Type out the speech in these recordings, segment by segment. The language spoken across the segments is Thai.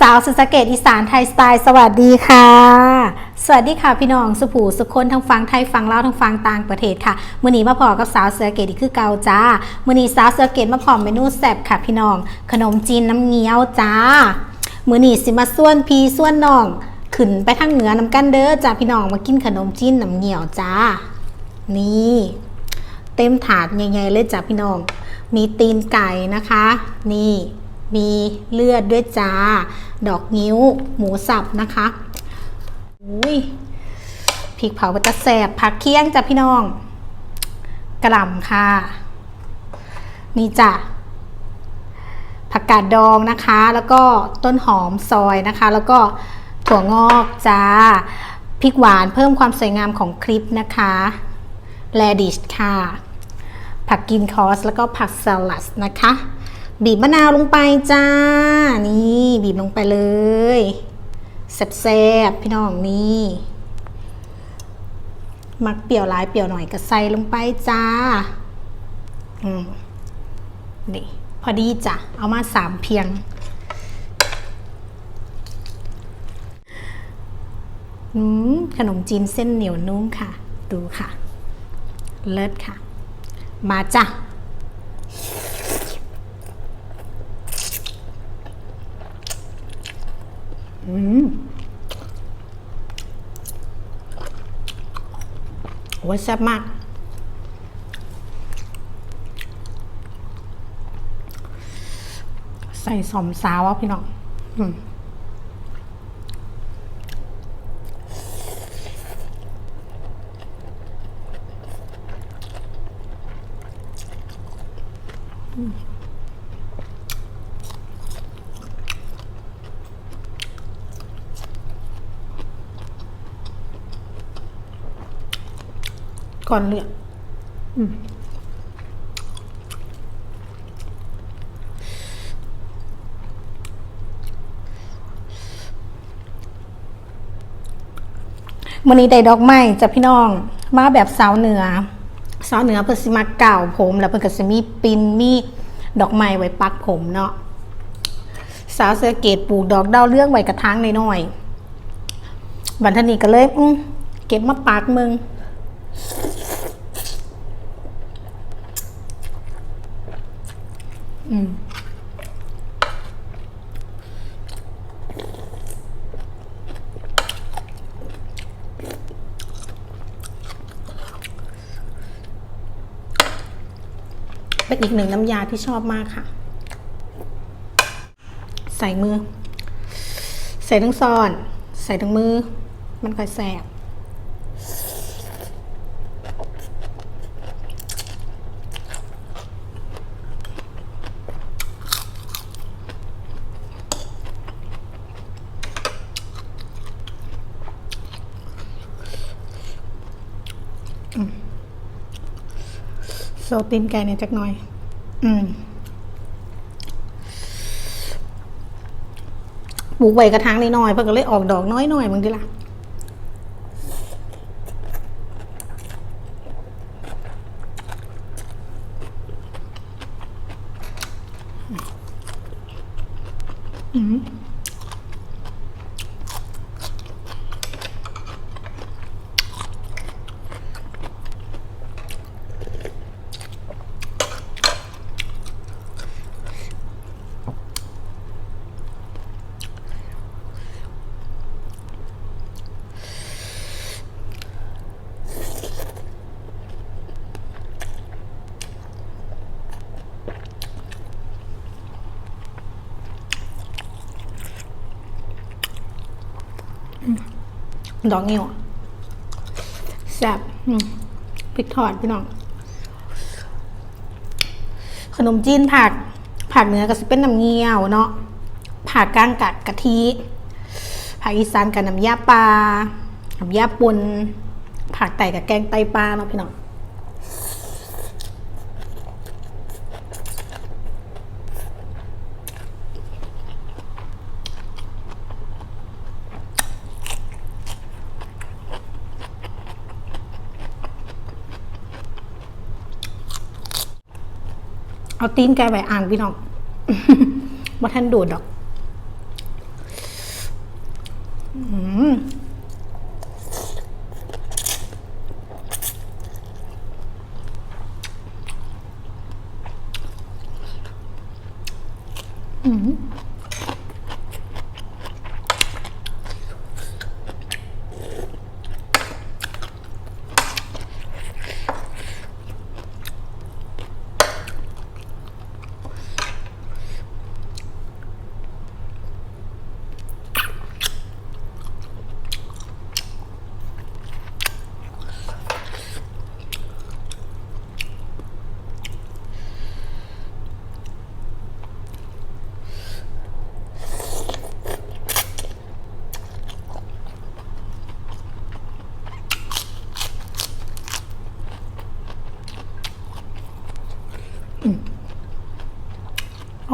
สาวสุสเกตอีสานไทยสไตล์สวัสดีค่ะ สวัสดีค่ะพี่น้องสุผูสุคนทั้งฟังไทยฟังเล่าทั้งฟังต่างประเทศค่ะมื่อนีมาพอกับสาวเสือเกตอีกคือเกาจ้ามื่อนีสาวเสือเกตมาพร้อมเมนูแซ่บค่ะพี่น้อง ขนมจีนน้ำเงี้ยวจ้ามื่อนีสิมาส่วนพีส่วนน้องขึ้นไปทางเหนือน้ำกันเด้อจ้าพี่น้องมากินขนมจีนน้ำเงี้ยวจ้า นี่ เต็มถาดใหญ่ๆเลยจ้ะพี่น้อง มีตีนไก่นะคะ นี่ มีเลือดด้วยจ้า ดอกนิ้ว หมูสับนะคะอุ้ยพริกเผาตะแสบผักเคี่ยงจ้ะพี่น้อง กระหล่ำค่ะ นี่จ้ะผักกาดดองนะคะ แล้วก็ต้นหอมซอยนะคะ แล้วก็ถั่วงอกจ้าพริกหวานเพิ่มความสวยงามของคลิปนะคะแลดิชค่ะ ผักกินคอสแล้วก็ผักสลัดนะคะ บีบมะนาวลงไปจ้า นี่บีบลงไปเลยแซ่บๆพี่น้องนี่มักเปรี้ยวหลายเปรี้ยวหน่อยก็ใส่ลงไปจ้า อืม นี่ พอดีจ้ะ เอามาสามเพียง อืม ขนมจีนเส้นเหนียวนุ่มค่ะ ดูค่ะ เลิศค่ะ มาจ้ะ อืมโอ้ยแซ่บมาก ใส่สอมสาวอะพี่น้อง อืม ก่อนเลือกอืมวันนี้ได้ดอกไม้จากพี่น้อง มาแบบสาวเหนือ สาวเหนือเพิ่นสิมาเก่าผม แล้วเพิ่นก็สิมีปินมีดอกไม้ไว้ปักผมเนาะสาวเสือเกตปลูกดอกดาวเรื่องไว้กระถางน้อยๆบันทนีก็เลยอืเก็บมาปักมึง อืม เป็นอีกหนึ่งน้ำยาที่ชอบมากค่ะ ใส่มือ ใส่ทั้งซอน ใส่ทั้งมือ มันค่อยแสบ โซตินไก่เนี่ยจักหน่อย อืมปลูกใบกระถางน้อยๆเพื่อก็เลยออกดอกน้อยหน่อยมึงดีล่ะ อืม ดอกงิ้วแซ่บพริกทอดพี่น้อง ขนมจีนผัก ผักเนื้อก็จะเป็นน้ำเงี้ยวเนาะผักก้างกัดกะทิผักอีสานกับน้ำยาปลาน้ำยาปนผักไต่กับแกงไตปลาเนาะพี่น้อง เอาตีนแกไใบอ่านพี่น้องว่าท่านดูดดอก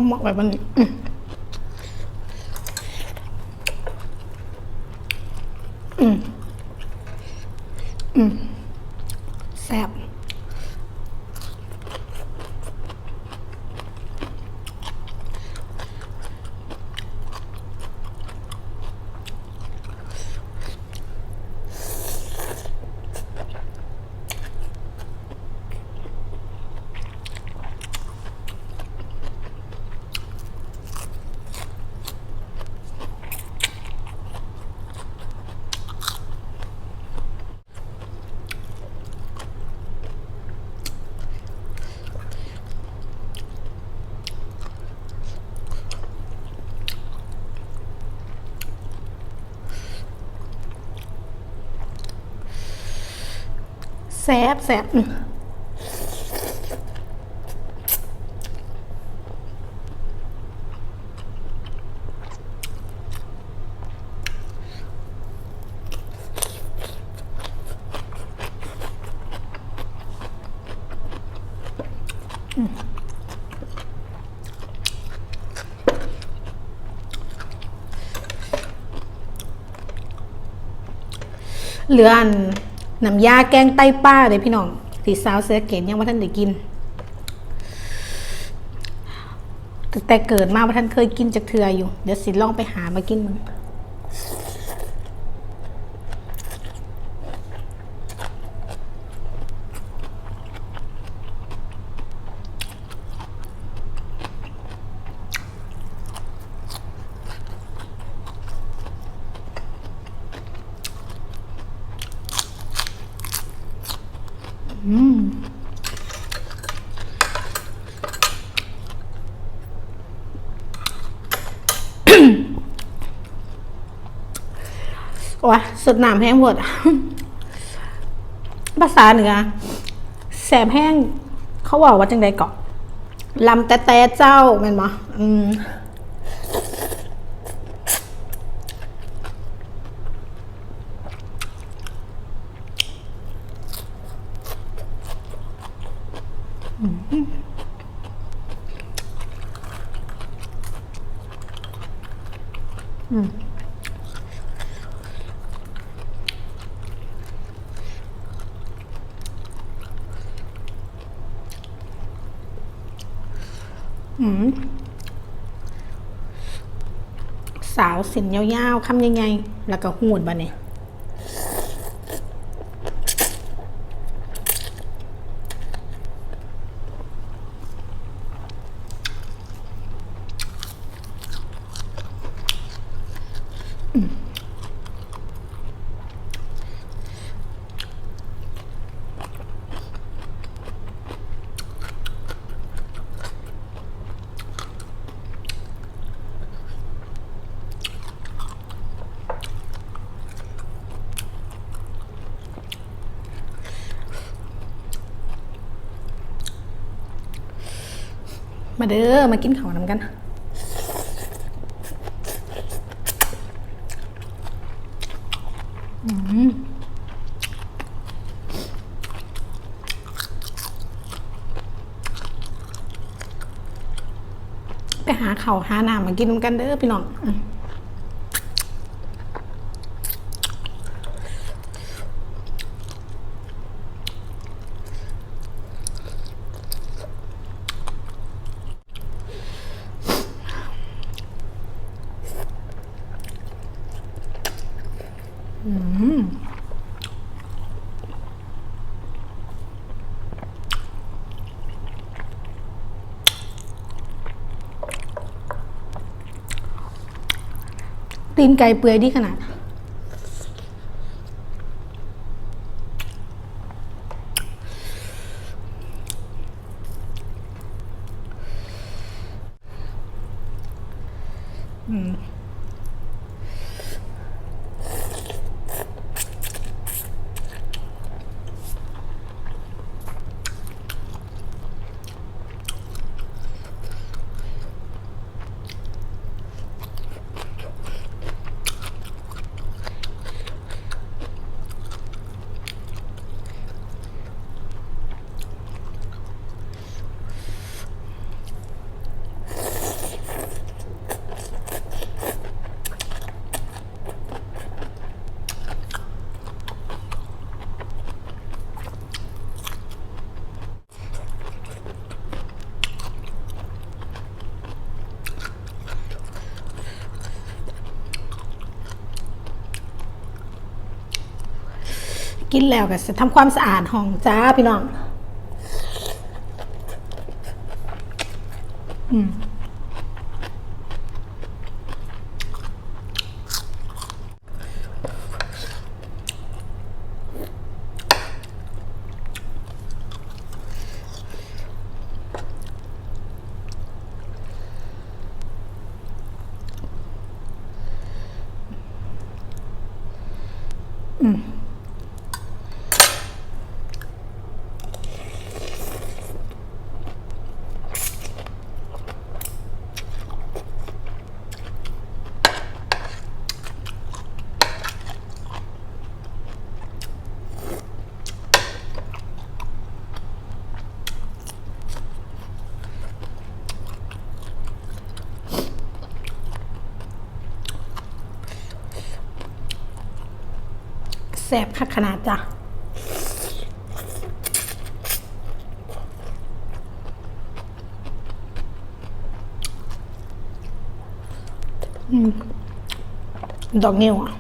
เอาหมกแบบนี้อืมอืมอืมแซ่บ แซ่บแซ่บเหลืออัน น้ำยาแกงไตป้าเลยพี่น้องสีสาวเสือเกตยังว่าท่านได้กินแต่เกิดมาว่าท่านเคยกินจากเทืออยู่ เดี๋ยวสิลองไปหามากินมึง โอ้ย สดน้ำแห้งหมดภาษาเหนือแสบแห้ง เขาบอกว่าจังใดเกาะลำแต่แต่เจ้าแม่นบ่อืมอืม สาวเสินยาวๆคำยังไง แล้วก็หูดบะเนี่ย มาเด้อ มากินข้าวนำกัน อืมไปหาเขาวหานามากินนำกันเด้อพี่น้อง ตีนไก่เปื่อยดีขนาด กินแล้วก็จะทำความสะอาดห้องจ้าพี่น้อง อือ แสบขนาดจ้ะอืมดอกนิ้วอะ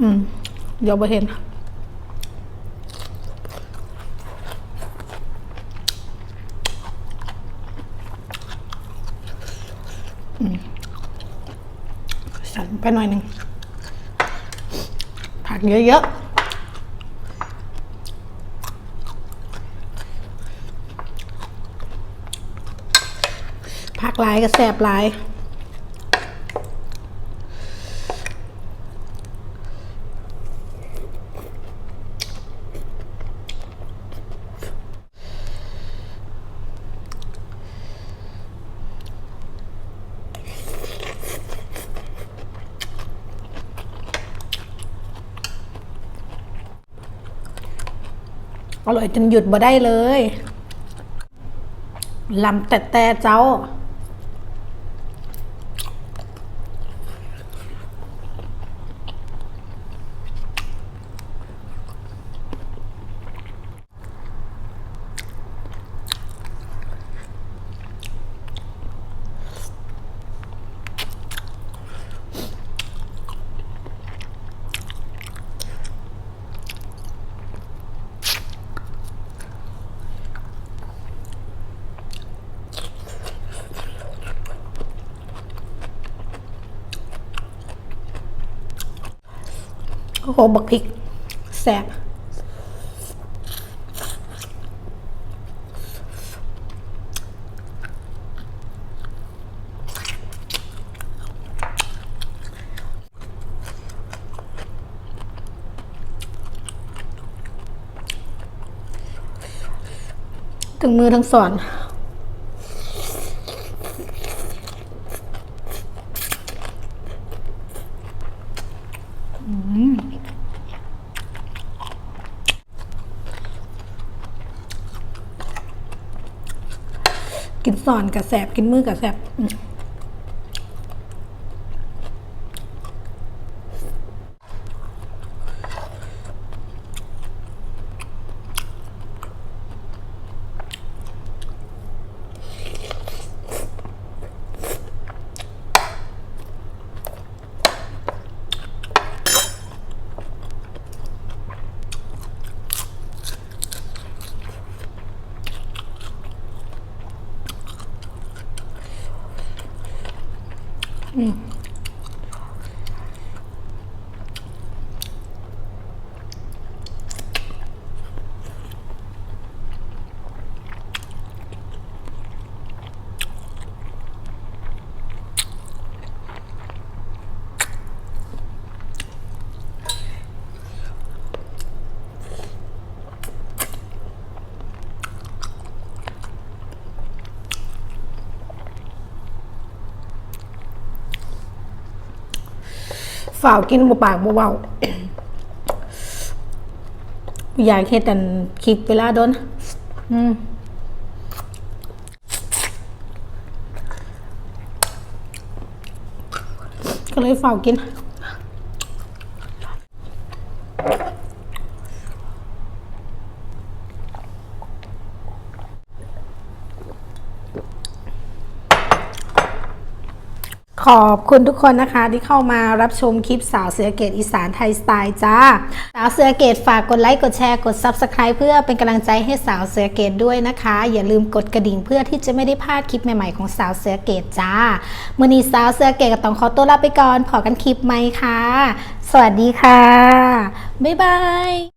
อืม เดี๋ยวไปเห็นอืมสั่นไปหน่อยหนึ่ง เยอะๆผักหลายก็แสบหลาย ร่อยจนหยุดบ่ได้เลยลำแต่แต่เจ้า โอ้โหบักพริกแสบถึงมือทั้งสอน กิน สอนกับแสบกินมือกับแสบ ฝ่าวกินบ่ปากบ่เว้าอยากเฮ็ดแต่นคลิปเวลาโดนอืมก็เลยฝ่าวกิน ขอบคุณทุกคนนะคะที่เข้ามารับชมคลิปสาวเสือเกตอีสานไทยสไตล์จ้า สาวเสือเกตฝากกดไลค์กดแชร์กด Subscribe เพื่อเป็นกำลังใจให้สาวเสือเกตด้วยนะคะ อย่าลืมกดกระดิ่งเพื่อที่จะไม่ได้พลาดคลิปใหม่ๆของสาวเสือเกตจ้ามื่อนีสาวเสือเกตก็ต้องขอตัวลาไปก่อนพอกันคลิปใหม่ค่ะสวัสดีค่ะบ๊ายบาย